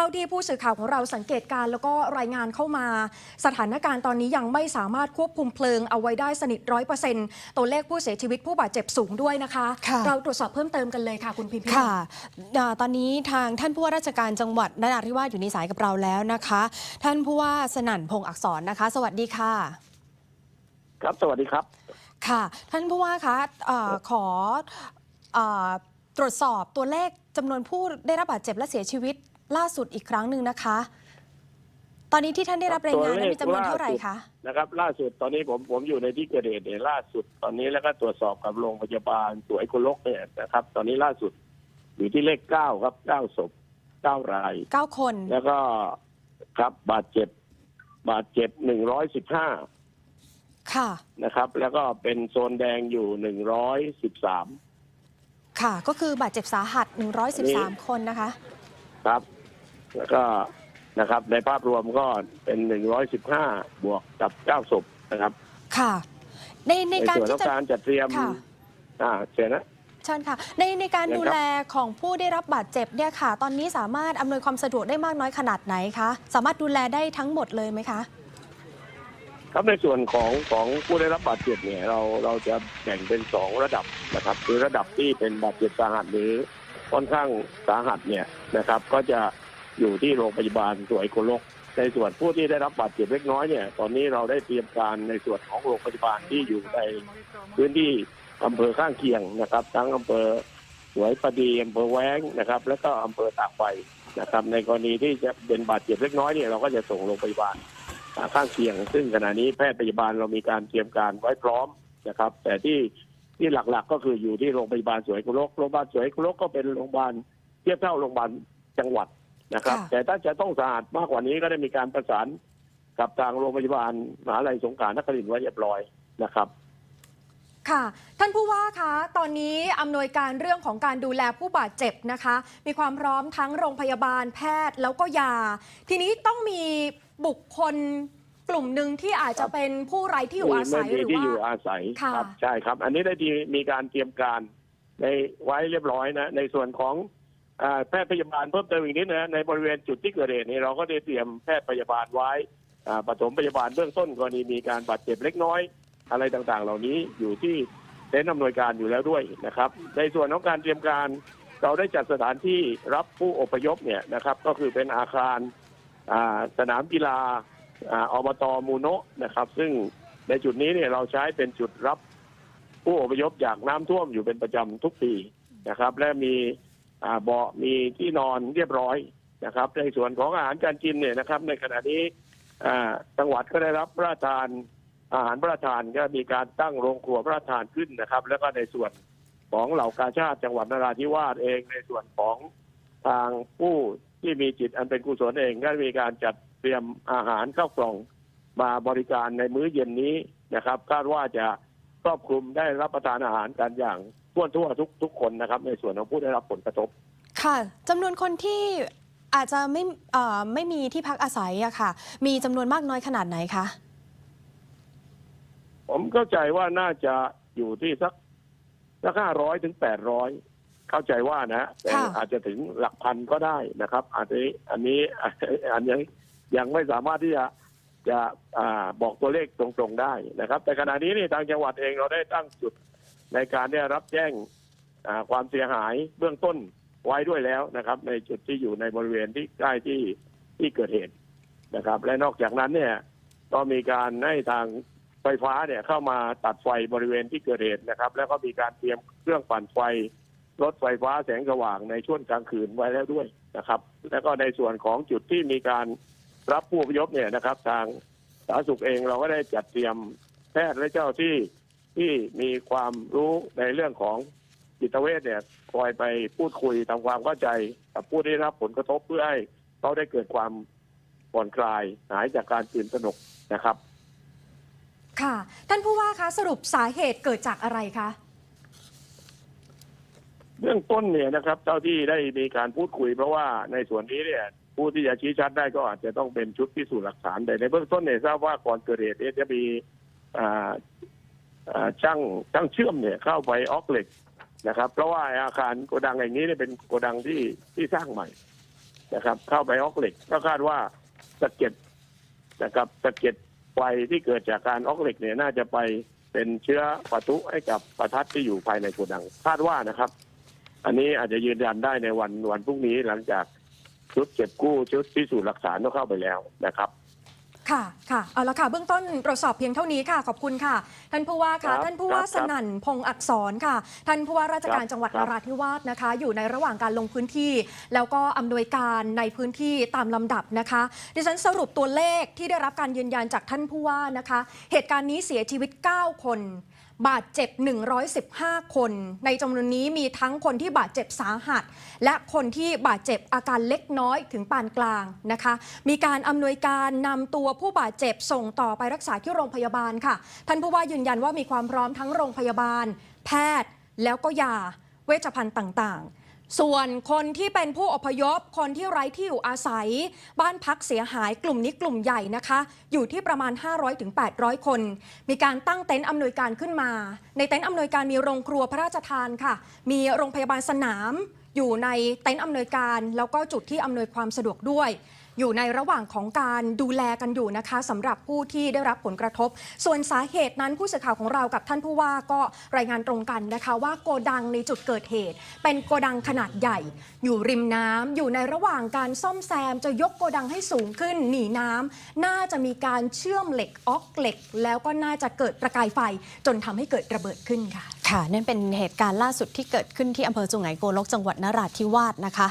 ท่าที่ผู้สื่อข่าวของเราสังเกตการณ์แล้วก็รายงานเข้ามา สถานการณ์ตอนนี้ยังไม่สามารถควบคุมเพลิงเอาไว้ได้สนิทร้อยเปอร์เซ็นต์ตัวเลขผู้เสียชีวิตผู้บาดเจ็บสูงด้วยนะคะค่ะเราตรวจสอบเพิ่มเติมกันเลยค่ะคุณพิมพิค่ะอ่าตอนนี้ทางท่านผู้ว่าราชการจังหวัดนราธิวาสอยู่ในสายกับเราแล้วนะคะ ท่านผู้ว่าสนั่นพงษ์อักษรนะคะ สวัสดีค่ะ ครับสวัสดีครับ ค่ะ ท่านผู้ว่าคะเออขอเออตรวจสอบตัวเลขจำนวนผู้ได้รับบาดเจ็บและเสียชีวิต ล่าสุดอีกครั้งหนึ่งนะคะ ตอนนี้ที่ท่านได้รับรายงานนั้นมีจำนวนเท่าไหร่คะนะครับ ล่าสุดตอนนี้ผมผมอยู่ในที่เกิดเหตุเนี่ยล่าสุดตอนนี้แล้วก็ตรวจสอบกับโรงพยาบาลสวยโคลกเนี่ยนะครับ ตอนนี้ล่าสุดอยู่ที่เลขเก้าครับเก้าศพเก้าราย9คน แล้วก็ครับบาดเจ็บ บาดเจ็บหนึ่งร้อยสิบห้าค่ะนะครับ แล้วก็เป็นโซนแดงอยู่หนึ่งร้อยสิบสามค่ะ ก็คือบาดเจ็บสาหัส 113 คนนะคะ ครับ แล้วก็นะครับ ในภาพรวมก็เป็นหนึ่งร้อยสิบห้าบวกกับเก้าศพนะครับ ค่ะ ในในในการส่วนขที่องจะ การจัดเตรียม ค่ะ อ่าเสร็จนะ เชิญค่ะ ในในการเชิญครับ ดูแลของผู้ได้รับบาดเจ็บเนี่ยค่ะ ตอนนี้สามารถอำนวยความสะดวกได้มากน้อยขนาดไหนคะ สามารถดูแลได้ทั้งหมดเลยไหมคะ ครับในส่วนของของผู้ได้รับบาดเจ็บเนี่ยเราเราจะแบ่งเป็นสองระดับนะครับ คือระดับที่เป็นบาดเจ็บสาหัสหรือค่อนข้างสาหัสเนี่ยนะครับ ก็จะ อยู่ที่โรงพยาบาลสวยโกลกในส่วนผู้ที่ได้รับบาดเจ็บเล็กน้อยเนี่ยตอนนี้เราได้เตรียมการในส่วนของโรงพยาบาลที่อยู่ในพื้นที่อำเภอข้างเคียงนะครับ ทั้งอำเภอสวยประดีอำเภอแว้งนะครับ แล้วก็อำเภอตากใบนะครับ ในกรณีที่จะเป็นบาดเจ็บเล็กน้อยเนี่ยเราก็จะส่งโรงพยาบาลข้างเคียง ซึ่งขณะนี้แพทย์พยาบาลเรามีการเตรียมการไว้พร้อมนะครับ แต่ที่ที่หลักๆก็คืออยู่ที่โรงพยาบาลสวยกุลกโรงพยาบาลสวยกุลกก็เป็นโรงพยาบาลเทียบเท่าโรงพยาบาลจังหวัด นะครับ ค่ะ แต่ถ้าจะต้องสะอาดมากกว่านี้ก็ได้มีการประสานกับทางโรงพยาบาลมหาลัยสงขลานครินทร์ไว้เรียบร้อยนะครับ ค่ะ ท่านผู้ว่าคะตอนนี้อำนวยการเรื่องของการดูแลผู้บาดเจ็บนะคะ มีความพร้อมทั้งโรงพยาบาลแพทย์แล้วก็ยา ทีนี้ต้องมีบุคคลกลุ่มหนึ่งที่อาจจะเป็นผู้ไร้ที่อยู่อาศัยไม่หมีรือที่ว่าอยู่อาศัยค่ะ ครับใช่ครับ อันนี้ได้ดีมีการเตรียมการในไว้เรียบร้อยนะ ในส่วนของอ่า แพทย์พยาบาลเพิ่มเติมอีกนิดนะในบริเวณจุดที่เกิดเหตุนี้เราก็ได้เตรียมแพทย์พยาบาลไว้ปฐมพยาบาลเบื้องต้นกรณีมีการบาดเจ็บเล็กน้อย อะไรต่างๆ เหล่านี้อยู่ที่เต็นท์อำนวยการอยู่แล้วด้วยนะครับ ในส่วนของการเตรียมการเราได้จัดสถานที่รับผู้อพยพเนี่ยนะครับ ก็คือเป็นอาคารสนามกีฬาอ่าอบตมูโนะนะครับ ซึ่งในจุดนี้เนี่ยเราใช้เป็นจุดรับผู้อพยพจากน้ำท่วมอยู่เป็นประจำทุกปีนะครับ และมี เบาะมีที่นอนเรียบร้อยนะครับ ในส่วนของอาหารการกินเนี่ยนะครับ ในขณะนี้อ่าจังหวัดก็ได้รับพระราชทานอาหารพระราชทานก็มีการตั้งโรงครัวพระราชทานขึ้นนะครับ แล้วก็ในส่วนของเหล่ากาชาติจังหวัดนราธิวาสเองในส่วนของทางผู้ที่มีจิตอันเป็นกุศลเองก็มีการจัดเตรียมอาหารข้าวกล่องมาบริการในมื้อเย็นนี้นะครับคาดว่าจะ ครอบคลุมได้รับประทานอาหารกันอย่างทั่วทั่วทุกทุกคนนะครับ ในส่วนของผู้ได้รับผลกระทบ ค่ะจำนวนคนที่อาจจะไม่เอ่อไม่มีที่พักอาศัยอะค่ะ มีจำนวนมากน้อยขนาดไหนคะผมเข้าใจว่าน่าจะอยู่ที่สักสักห้าร้อยถึงแปดร้อยเข้าใจว่านะแต่ค่ะอาจจะถึงหลักพันก็ได้นะครับอันนี้อันนี้อันนี้ยังไม่สามารถที่จะ จะอบอกตัวเลขตรงๆได้นะครับ แต่ขณะนี้นี่ทางจังหวัดเองเราได้ตั้งจุดในการได้รับแจ้งความเสียหายเบื้องต้นไว้ด้วยแล้วนะครับ ในจุดที่อยู่ในบริเวณที่ใกล้ที่ที่เกิดเหตุนะครับ และนอกจากนั้นเนี่ยก็มีการให้ทางไฟฟ้าเนี่ยเข้ามาตัดไฟบริเวณที่เกิดเหตุนะครับ แล้วก็มีการเตรียมเครื่องปั่นไฟรถไฟฟ้าแสงสว่างในช่วงกลางคืนไว้แล้วด้วยนะครับ แล้วก็ในส่วนของจุดที่มีการ รับผู้อพยพเนี่ยนะครับ ทางสาธารณสุขเองเราก็ได้จัดเตรียมแพทย์และเจ้าที่ที่มีความรู้ในเรื่องของจิตเวชเนี่ยคอยไปพูดคุยทำความเข้าใจกับผู้ได้รับผลกระทบเพื่อให้เขาได้เกิดความผ่อนคลายหายจากการตื่นตระหนกนะครับ ค่ะ ท่านผู้ว่าคะสรุปสาเหตุเกิดจากอะไรคะเบื้องต้นเนี่ยนะครับ เจ้าที่ได้มีการพูดคุยเพราะว่าในส่วนนี้เนี่ย ผู้ที่จะชี้ชัดได้ก็อาจจะต้องเป็นชุดพิสูจน์หลักฐานแต่ในเบื้องต้นเนี่ยทราบว่าก่อนเกิดเหตุเนี่ยจะมีช่างช่างเชื่อมเนี่ยเข้าไปออกเหล็กนะครับ เพราะว่าอาคารโกดังอย่างนี้เนี่ยเป็นโกดังที่ที่สร้างใหม่นะครับ เข้าไปออกเหล็กก็คาดว่าสะเก็ดนะครับสะเก็ดไฟที่เกิดจากการออกเหล็กเนี่ยน่าจะไปเป็นเชื้อปะทุให้กับประทัดที่อยู่ภายในโกดังคาดว่านะครับ อันนี้อาจจะยืนยันได้ในวันวันพรุ่งนี้หลังจาก ชุดเก็บกู้ชุดพิสูจน์หลักฐานก็เข้าไปแล้วนะครับ ค่ะค่ะเอาละค่ะ เบื้องต้นตรวจสอบเพียงเท่านี้ค่ะ ขอบคุณค่ะ ท่านผู้ว่าครัค่ะบท่านผู้ว่าครับสนั่นพงษ์อักษรค่ะ ท่านผู้ว่าราชการครับจังหวัดครันบ ราธิวาสนะคะ อยู่ในระหว่างการลงพื้นที่ แล้วก็อำนวยการในพื้นที่ตามลำดับนะคะ ดิฉันสรุปตัวเลขที่ได้รับการยืนยันจากท่านผู้ว่านะคะ เหตุการณ์นี้เสียชีวิต 9 คน บาดเจ็บ 115 คน ในจำนวนนี้มีทั้งคนที่บาดเจ็บสาหัส และคนที่บาดเจ็บอาการเล็กน้อยถึงปานกลางนะคะ มีการอำนวยการนำตัวผู้บาดเจ็บส่งต่อไปรักษาที่โรงพยาบาลค่ะ ท่านผู้ว่ายืนยันว่ามีความพร้อมทั้งโรงพยาบาล แพทย์แล้วก็ยา เวชภัณฑ์ต่างๆ ส่วนคนที่เป็นผู้อพยพ คนที่ไร้ที่อยู่อาศัย บ้านพักเสียหายกลุ่มนี้กลุ่มใหญ่นะคะ อยู่ที่ประมาณ 500-800 คน มีการตั้งเต็นท์อำนวยการขึ้นมา ในเต็นท์อำนวยการมีโรงครัวพระราชทานค่ะ มีโรงพยาบาลสนาม อยู่ในเต็นท์อำนวยการ แล้วก็จุดที่อำนวยความสะดวกด้วย อยู่ในระหว่างของการดูแลกันอยู่นะคะสำหรับผู้ที่ได้รับผลกระทบ ส่วนสาเหตุนั้นผู้สื่อข่าวของเรากับท่านผู้ว่าก็รายงานตรงกันนะคะ ว่าโกดังในจุดเกิดเหตุ เป็นโกดังขนาดใหญ่ อยู่ริมน้ำอยู่ในระหว่างการซ่อมแซม จะยกโกดังให้สูงขึ้นหนีน้ำน่าจะมีการเชื่อมเหล็กออกเหล็ก แล้วก็น่าจะเกิดประกายไฟ จนทำให้เกิดระเบิดขึ้นค่ะค่ะนั่นเป็นเหตุการณ์ล่าสุดที่เกิดขึ้นที่อำเภอสุไหงโกลกจังหวัดนราธิวาสนะคะ